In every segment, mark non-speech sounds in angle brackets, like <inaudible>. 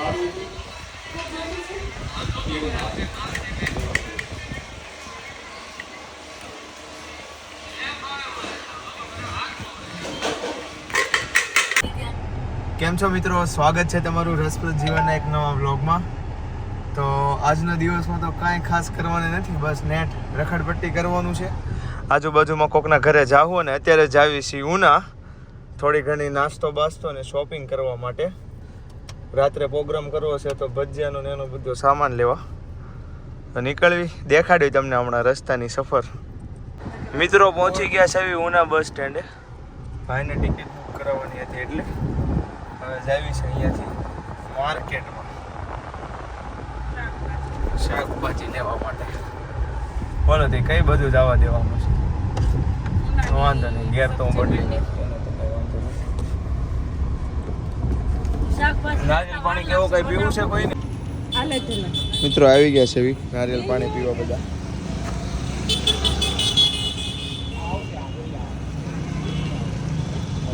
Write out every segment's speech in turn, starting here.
કેમ છો મિત્રો? સ્વાગત છે તમારું રસપ્રદ જીવનના એક નવા વ્લોગમાં. તો આજના દિવસમાં તો કાંઈ ખાસ કરવાનું નથી, બસ નેટ રખડપટ્ટી કરવાનું છે. આજુબાજુમાં કોકના ઘરે જાવું અને અત્યારે જાવી છીએ ઉના. થોડી ઘણી નાસ્તો બાસ્તો અને શોપિંગ કરવા માટે. રાત્રે પ્રોગ્રામ કરવો છે તો ભજીયાનો ને એનો બધો સામાન લેવા. નીકળવી. દેખાડ્યું તમને હમણાં રસ્તાની સફર. મિત્રો પહોંચી ગયા છે એવી ઉના બસ સ્ટેન્ડે. ભાઈને ટિકિટ બુક કરાવવાની હતી એટલે હવે જાવી છે અહીંયાથી માર્કેટમાં. શાકભાજી લેવા માટે. બોલો તે કઈ બધું જવા દેવાનું છે? વાંધો નહીં, ઘેર તો હું બદલી નાખતો એનો તો કઈ વાંધો નથી નારિયેળ પાણી કેવો કઈ પીવું છે કોઈ મિત્રો આવી ગયા છે નારિયેળ પાણી પીવા બધા.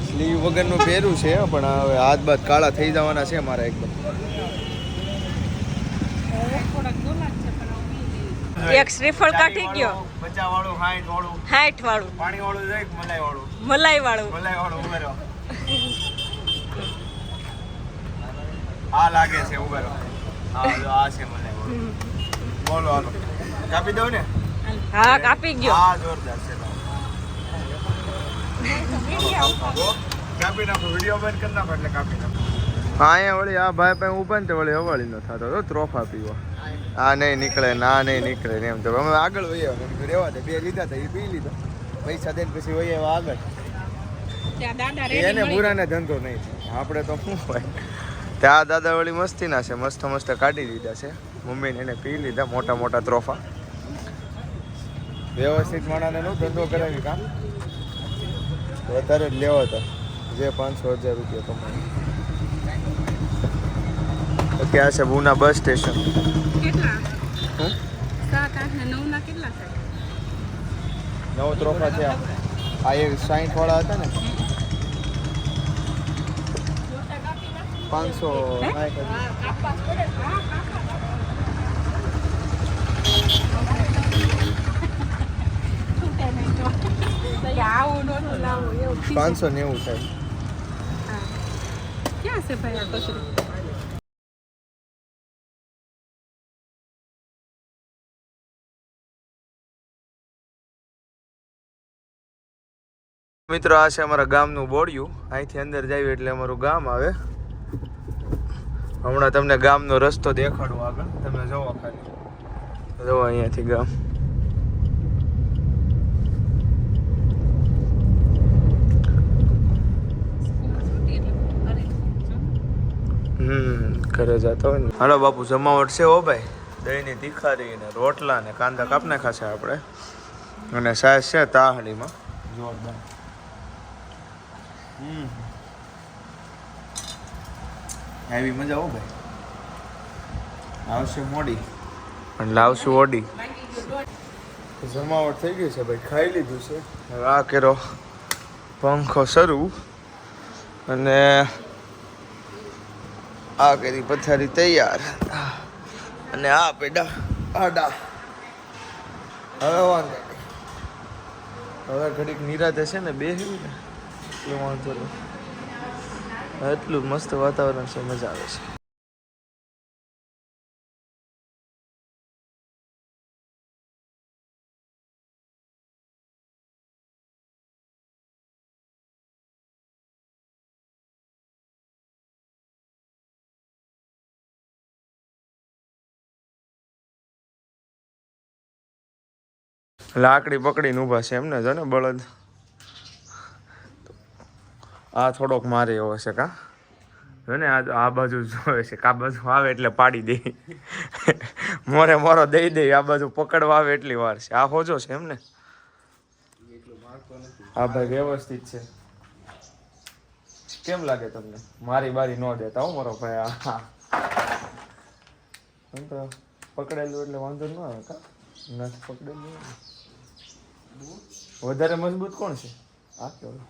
સ્લીવ વગરનું પહેર્યું છે પણ હવે હાથ બાદ કાળા થઈ જવાના છે મારા એકદમ. એક શ્રીફળ કાઢી ગયો. બચા વાળું હાઈટ વાળું. હાઈટ વાળું. પાણી વાળું મલાઈ વાળું મલાઈ વાળું મલાઈ વાળું આ લાગે છે ઉભેરો હા આ છે મને. બોલો હાલો. કાપી દઉં ને? હા કાપી ગયો. હા જોરદાર છે. કાપી નાખો વીડિયો બંધ કરી નાખો એટલે કાપી નાખો. હા અહીંયા વળી આ ભાઈ પાસે ઊભા ને તે વળી હવાળી નો થતો. તો ત્રોફા પીવો. આ નહીં નીકળે ના નહીં નીકળે ને એમ તો. અમે આગળ વહીએ રહેવા દે. બે લીધા હતા એ પી લીધા. પૈસા દઈને પછી વહી આવ્યા આગળ. એને બુરાને ધંધો નહીં આપણે તો શું હોય? ત્યાં દાદા વળી મસ્તીના છે મસ્ત મસ્ત કાઢી દીધા છે. મમ્મીને એને પી લીધા મોટા મોટા ત્રોફા. વ્યવસ્થિત માણાને નું ધંધો કરાવી કામ. વધારે જ લેવો હતો. જે પાંચસો હજાર રૂપિયા કમાય. તો ક્યાં છે પૂના બસ સ્ટેશન. નવ ના કેટલા થાય? નવો ત્રોફા છે આ આ એક સાઈઠ વાળા હતા ને પાંચસો પાંચસો નેવું થાય. ક્યાં છે ભાઈ આ કશું મિત્રો આ છે અમારા ગામનું બોડિયું. અહીંથી અંદર જાય એટલે અમારું ગામ આવે. હમણાં તમને ગામનો રસ્તો દેખાડું આગળ. તમે જોવો ખાલી. જોવો અહીંયાથી ગામ. હમ, ઘરે જતા હોય ને. હાલો બાપુ, જમાવટ છે ભાઈ. દહીંની તીખારી ને રોટલા ને કાંદા કાપને ખાશે આપણે. અને સાસ છે તાહડીમાં. જોરદાર. હમ. આવી મજા આવો ભાઈ. આવશે મોડી. પણ લાવશું ઓડી. જમાવટ થઈ ગઈ છે ભાઈ ખાઈ લીધું છે. હવે આ કેરો પંખો શરૂ. અને આ કરી પથારી તૈયાર. અને આ પેડા આડા. હવે વાંધો નહીં. હવે ઘડીક નિરાતે છે ને બેહ્યું ને એ વાંધો નહીં. એટલું મસ્ત વાતાવરણ છે, મજા આવે છે. લાકડી પકડીને ઊભા છે એમને જો ને, બળદ? આ થોડોક મારે એવો છે કા? જો ને આ બાજુ જોવે છે. કા બાજુ આવે એટલે પાડી દે. મોરે મોરો દઈ દે. આ બાજુ પકડવા આવે એટલી વાર છે. આ હોજો છે એમને હા ભાઈ વ્યવસ્થિત છે. કેમ લાગે તમને? મારી બારી ન દેતા હો મારો ભાઈ. આ તો પકડેલું એટલે વાંધો ન આવે કા? નથી પકડેલું. વધારે મજબૂત કોણ છે? આ કેવું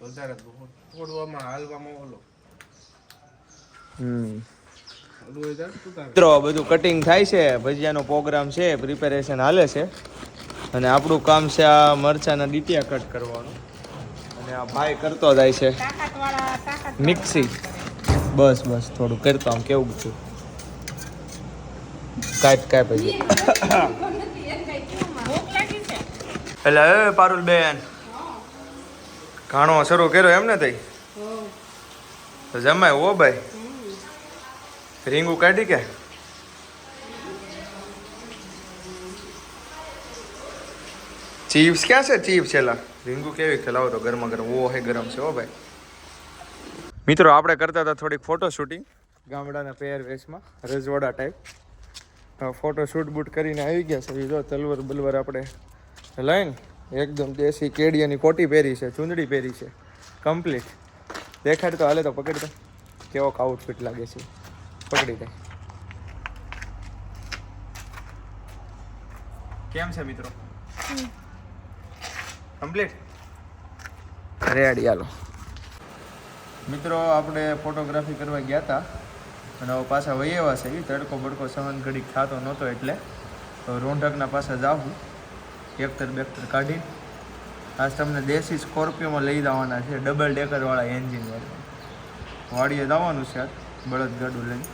વધારે હાલવામાં ઓલો. હમ. મિત્રો બધું કટિંગ થાય છે ભજીયાનો પ્રોગ્રામ છે પ્રિપેરેશન હાલે છે. અને આપણું કામ છે આ મરચાના ડીટિયા કટ કરવાનું. અને આ ભાઈ કરતો જાય છે. મિક્સી બસ બસ થોડું કરતો આમ કેવું છું. કાંઈ કાંઈ પછી ભૂખ લાગી છે એટલે એ પારુલ બેન ઘાણો શરૂ કર્યો એમ ને તઈ? તો જમાય ઓ ભાઈ. રીંગું કાઢી કે? ચીપ્સ ક્યાં છે ચીપ્સ છેલા રીંગુ કેવી છે લાવો તો ગરમા ગરમ? ઓ હે ગરમ છે ઓ ભાઈ. મિત્રો, આપણે કરતા હતા થોડીક ફોટો શૂટિંગ ગામડાના પહેરવેશમાં રજવાડા ટાઈપ ફોટો શૂટ બૂટ કરીને આવી ગયા છે. જો તલવર બલવર આપણે લઈને એકદમ દેશી કેડિયાની કોટી પહેરી છે, ચૂંદડી પહેરી છે કમ્પ્લીટ દેખાડ તો હાલે તો પકડી દે કેવો આઉટફિટ લાગે છે. પકડી દે કેમ છે મિત્રો? કમ્પ્લીટ રેડી, હાલો. મિત્રો, આપણે ફોટોગ્રાફી કરવા ગયા હતા. અને પાછા આવ્યા છે. તડકો બડકો સહન ઘડી ખાતો નહોતો એટલે. રોંઢકના પાસે જાવું એકતર બેક્ટર કાઢી. આજ તમને દેશી સ્કોર્પિયોમાં લઈ જવાના છે ડબલ ડેકરવાળા એન્જિનવાળા વાડીએ જવાનું છે આજ, બળદ ગાડું લઈને.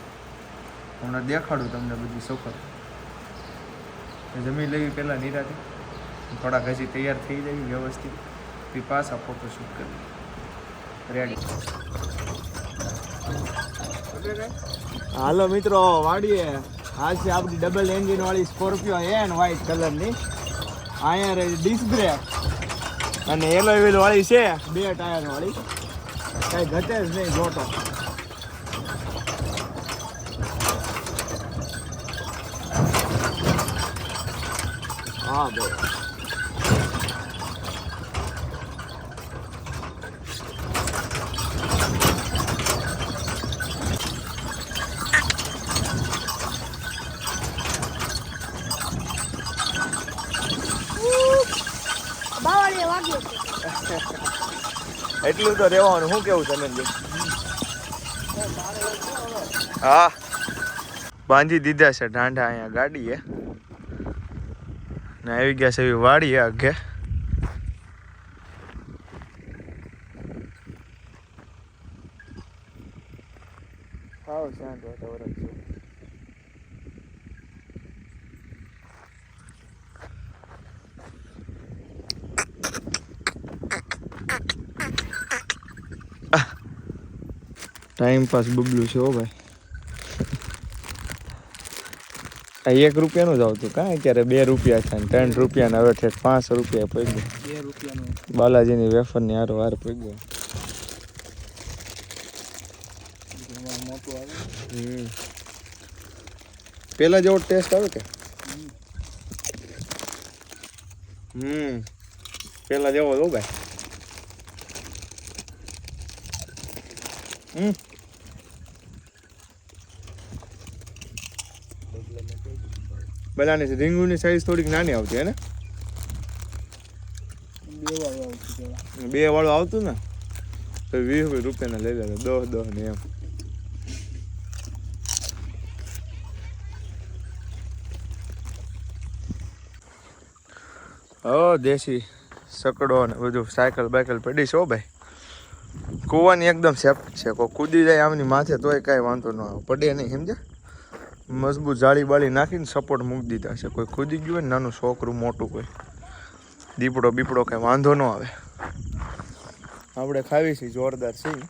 હમણાં દેખાડું તમને બધી સફર. જમી લેવી પહેલાં નિરાતે. થોડાક હજી તૈયાર થઈ જાય વ્યવસ્થિત. પછી પાછા ફોટોશૂટ કરી. રેડી હાલો મિત્રો, વાડીએ. આ છે આપણી ડબલ એન્જિન વાળી સ્કોર્પિયો એન વ્હાઈટ કલરની અહીંયા રહી ડિસ્ક બ્રેક અને એલો વ્હીલ વાળી છે. બે ટાયર વાળી. કઈ ઘટે જ નહીં જોતો હા ભાઈ એટલું તો રહેવાનું. શું કેવું તમે હા. બાંધી દીધા છે ઢાંઢા અહીંયા ગાડીએ. ને આવી ગયા છે એવી વાડીએ આગે. હાવ શાંત વાતાવરણ છે ટાઈમ પાસ બબલું છે હો ભાઈ. આ એક રૂપિયાનું જ આવતું. કાંઈ અત્યારે બે રૂપિયા છે ને ત્રણ રૂપિયા હવે ઠેઠ પાંચ રૂપિયા પડી બે રૂપિયાનું. બાલાજીની વેફરની હારો હાર પડી ગયો. હમ. પેલા જેવો ટેસ્ટ આવે કે? હમ. પેલા જેવો જો ભાઈ. હમ. બધાની રીંગુની સાઈઝ થોડીક નાની આવતી, હે ને? બે વાળું આવતું ને, તો વીસ રૂપિયાના લઈ લેતા દસ દસ ને એમ. હો દેશી સકડો ને બધું સાયકલ બાયકલ પડી છો ભાઈ. કૂવાની એકદમ સેફ્ટ છે. કોઈ કૂદી જાય આમની માથે તોય કાંઈ વાંધો ન આવે. પડે નહીં સમજે મજબૂત જાળી બાળી નાખીને સપોર્ટ મૂકી દીધા છે. કોઈ કૂદી ગયું હોય ને, નાનું છોકરું, મોટું કોઈ. દીપડો બીપડો કાંઈ વાંધો ન આવે. આપણે ખાવી છીએ જોરદાર સિંહ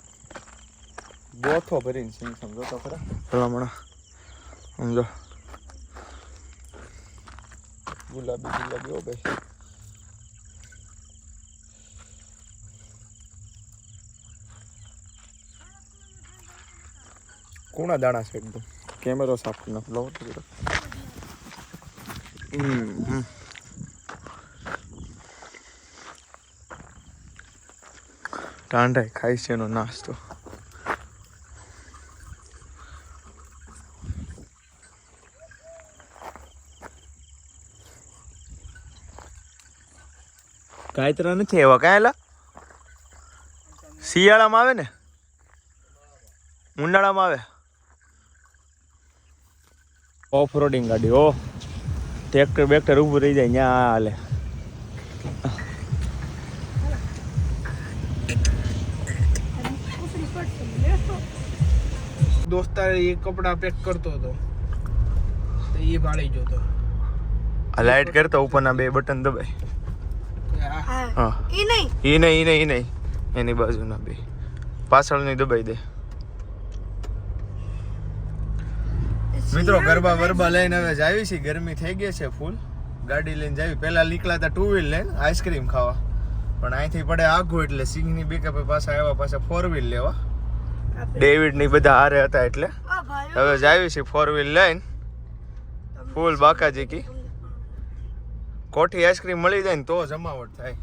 બોથો ભરીને સિંહ સમજો તો ખરા. ભલામણા. સમજો ગુલાબી ગુલાબી હો ભાઈ. કુણા દાણા છે એકદમ કેમેરો સાફ કરી નાખ. હમ ટાંડાઈ ખાય છે એનો નાસ્તો. કાયતરા નથી એવા કાંયલા શિયાળામાં આવે ને? ઉનાળામાં આવે? ઓફ રોડિંગ ગાડી ઓ ટ્રેક્ટર બેક્ટર ઊભું રહી જાય ત્યાં હાલે. દોસ્તાર એ કપડા પેક કરતો હતો. તો એ ભાળી જોતો આ લાઈટ કરતા ઉપરના બે બટન દબાય. હા. એ નહીં. એ નહીં એ નહીં નહીં. એની બાજુના બે. પાછળની દબાઈ દે. મિત્રો ગરબા ગરબા લઈને હવે જાવી છે ગરમી થઈ ગઈ છે ફૂલ ગાડી લઈને જાવી પહેલા નીકળ્યા હતા ટુ વ્હીલ લઈને આઈસ્ક્રીમ ખાવા. પણ અહીંથી પડે આઘું એટલે સિંગની બેકઅપ પાછા આવ્યા પાછા ફોર વ્હીલ લેવા. ડેવિડની બધા હારે હતા એટલે. હવે જાવી છે ફોર વ્હીલ લઈને. ફૂલ બાકાજી કી કોઠી આઈસ્ક્રીમ મળી જાય ને તો જમાવટ થાય.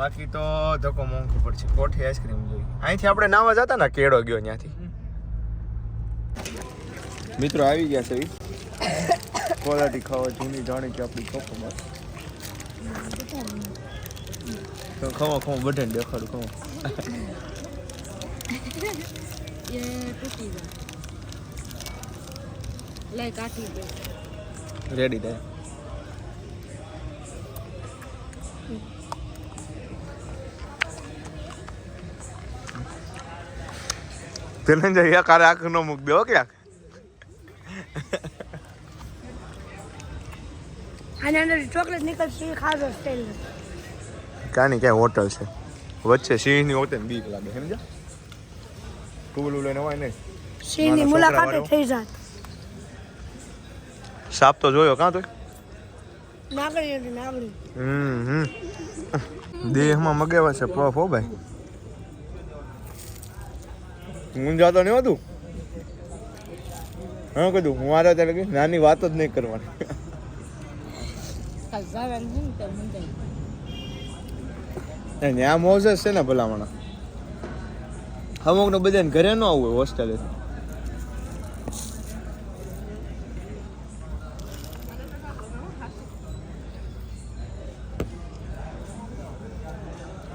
બાકી તો ધક્કો મોંઘું પડશે. કોઠી આઈસ્ક્રીમ જોઈએ. અહીંથી આપણે નાવા જતા ને કેળો ગયો ત્યાંથી. મિત્રો આવી ગયા છે. ક્વોલિટી ખાવા જૂની જાણી કે આપણી કપો બસ તો ખમો ખમો બટન દેખાડું ખમો રેડી <laughs> થાય. તેને જઈ કારે આંખ નો મૂક દેવો ક્યાંક. આની અંદર ચોકલેટ નીકળશે એ ખાધો સ્ટાઈલ કાની ક્યાંય હોટલ છે? વચ્ચે સિંહની હોટલ બીક લાગે સમજા ટુલું લઈને હોય ને. સિંહની મુલાકાતે થઈ જાત. સાપ તો જોયો કાં તો નાગણી હતી નાગણી હમ હમ. દેહમાં મગેવા છે પફ હો ભાઈ. મુંજાતો નહીં હતું હા કીધું હું આરે ત્યારે નાની વાત જ નહીં કરવાની. કાલ જવાનું છે ને તો મંદાઈ એ ન્યા મોઝેસ છે ને ભલામણા. અમુક ને બધાને ઘરે ન આવવું હોય હોસ્ટેલે.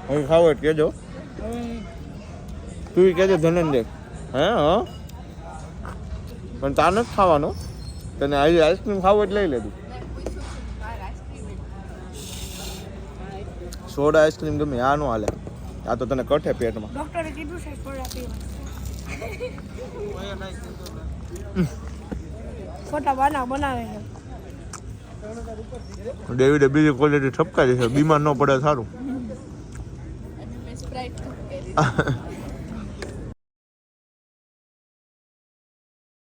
હવે ખાવ એટલે કેજો. તું કેજો ધનંજય. હે, હા? પણ તાર નથી ખાવાનો. તને આજે આઈસ્ક્રીમ ખાવો એટલે લઈ લેતું સોડા આઈસ્ક્રીમ ગમે આ નો હાલે. આ તો તને કઠે પેટમાં. ડોક્ટરે કીધું છે સોડા પીવા. ખોટા બાના બનાવે છે. ડેવિડે બીજી ક્વોલિટી ઠપકારી છે બીમાર ન પડે સારું. <laughs>